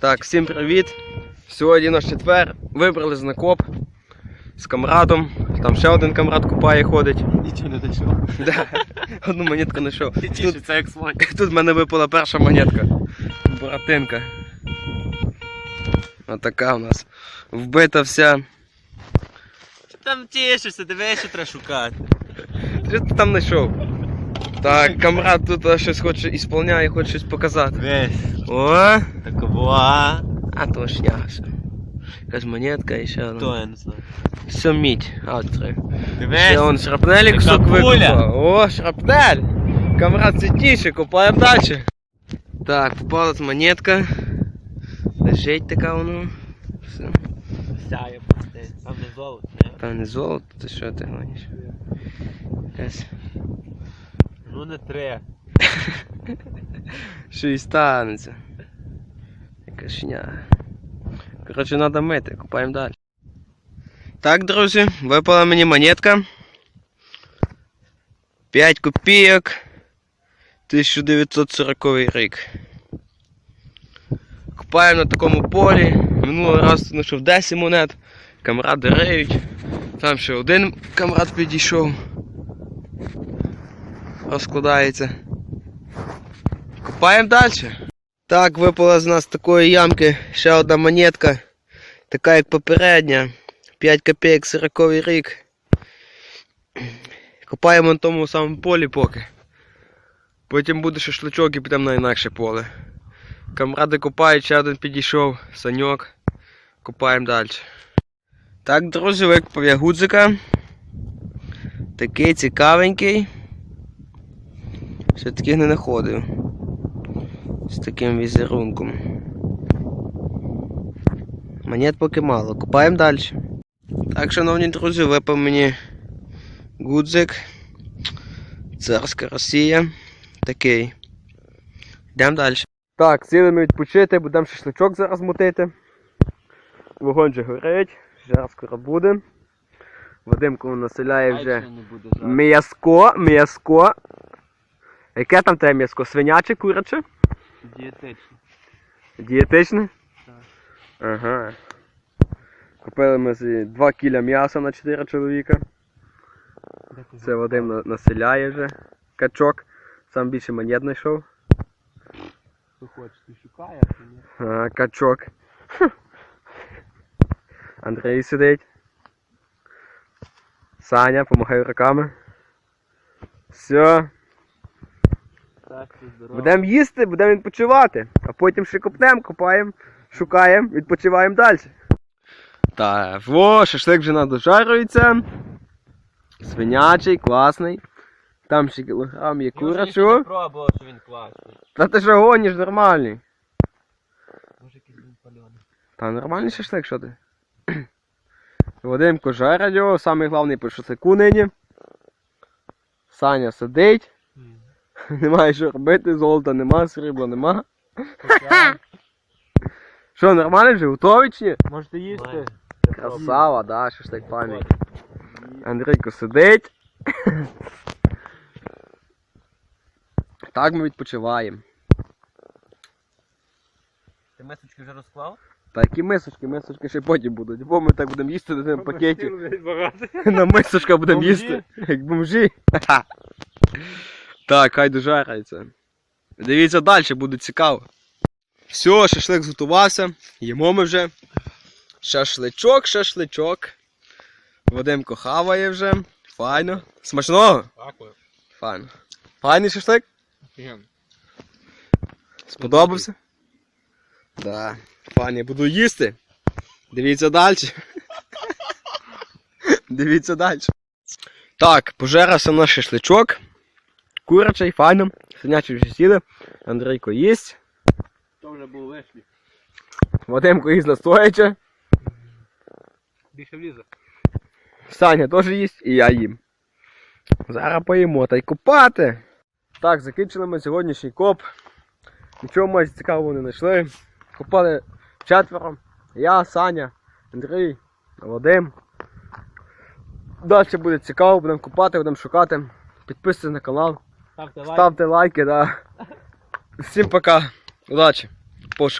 Так, всім привіт. Сьогодні наш четвер. Вибрали знакоп з камрадом. Там ще один камрад купає ходить. Нічого не дійшов. Да. Одну монетку знайшов. Тут, як тут в мене випала перша монетка. Буратинка. Отака у нас. Вбита вся. Там тішишся, дивись, що треба шукати. Що ти там знайшов? Так, камрад тут а, щось хоче ісполняє, хоче щось показати. Весь. О! Так буа. А то шняга ще. Якась монетка і ще одна. То я не знаю. Все мідь, автори. Ще Дивись. он шрапнелі Така кусок пуля. викопав. О, шрапнель! Камрад цвітніше, купаємо далі. Так, попалась монетка. Лежить така воно. Все. Сяє пусте. Там не золото, не? Там не золото, ти що ти гониш? Якась. Ну не три. Що і станеться. Яка шня. Коротше, треба мити, купаємо далі. Так, друзі, випала мені монетка. 5 копійок. 1940 рік. Купаємо на такому полі. Минулий раз знайшов 10 монет. Камради риють. Там ще один камрад підійшов. Розкладається. Копаємо далі. Так, випала з нас такої ямки ще одна монетка. Така як попередня. 5 копійок 40 рік. Копаємо на тому самому полі поки. Потім буде шашличок і підемо на інакше поле. Камради копають, ще один підійшов, саньок. Копаємо далі. Так, друзі, викопав я гудзика. Такий цікавенький. Ще таких не знаходив. З таким візерунком. Монет поки мало. Купаємо далі. Так, шановні друзі, випав мені гудзик. Царська Росія. Такий. Йдемо далі. Так, сіли ми відпочити, будемо шашличок зараз мутити. Вогонь же горить, жар скоро буде. Вадимко населяє вже м'яско, м'яско. Яке там те м'яско? Свиняче, куряче? Дієтично. Дієтичне? Так. Ага. Купили ми зі 2 кіля м'яса на 4 чоловіка. Це Вадим населяє вже. Качок. Сам більше монет знайшов. Хто хоче, ти шукає, а ні. Ага, качок. Андрій сидить. Саня, помахай руками. Все. Будемо їсти, будемо відпочивати, а потім ще копнемо, копаємо, шукаємо, відпочиваємо далі. Так, во, шашлик вже надожарюється. Свинячий, класний. Там ще кілограм є курячого. Пробував, що він класний. Та ти що гониш нормальний. Може якийсь він пальоний. Та нормальний шашлик, що ти? Вадимко жарить його, самий головний по шашлику нині. Саня сидить, немає що робити, золота нема, срібла нема. Що, нормально вже, готові чи ні? Можете їсти? Красава, да, шашлик файний. Андрійко сидить. Так ми відпочиваємо. Ти месочки вже розклав? Так і мисочки, мисочки ще потім будуть. Бо ми так будемо їсти на цьому пакеті. На мисочка будемо їсти. Як бомжі. Так, хай дожарається. Дивіться далі, буде цікаво. Все, шашлик зготувався. Їмо ми вже. Шашличок, шашличок. Вадимко хаває вже. Файно. Смачного? Дякую. Файно. Файний шашлик? Сподобався? Да. Файно, я буду їсти. Дивіться далі. Дивіться далі. Так, пожерався наш шашличок. Курячий, файно. Синячий вже сіли. Андрійко їсть. То вже був лишній. Вадимко їсть настояче. Більше влізе. Саня теж їсть і я їм. Зараз поїмо та й купати. Так, закінчили ми сьогоднішній коп. Нічого майже цікавого не знайшли. Купали четверо. Я, Саня, Андрій, Вадим. Далі буде цікаво, будемо купати, будемо шукати. Підписуйтесь на канал, Ставте лайки. ставте лайки, да. Всім пока. Удачі. Пошук.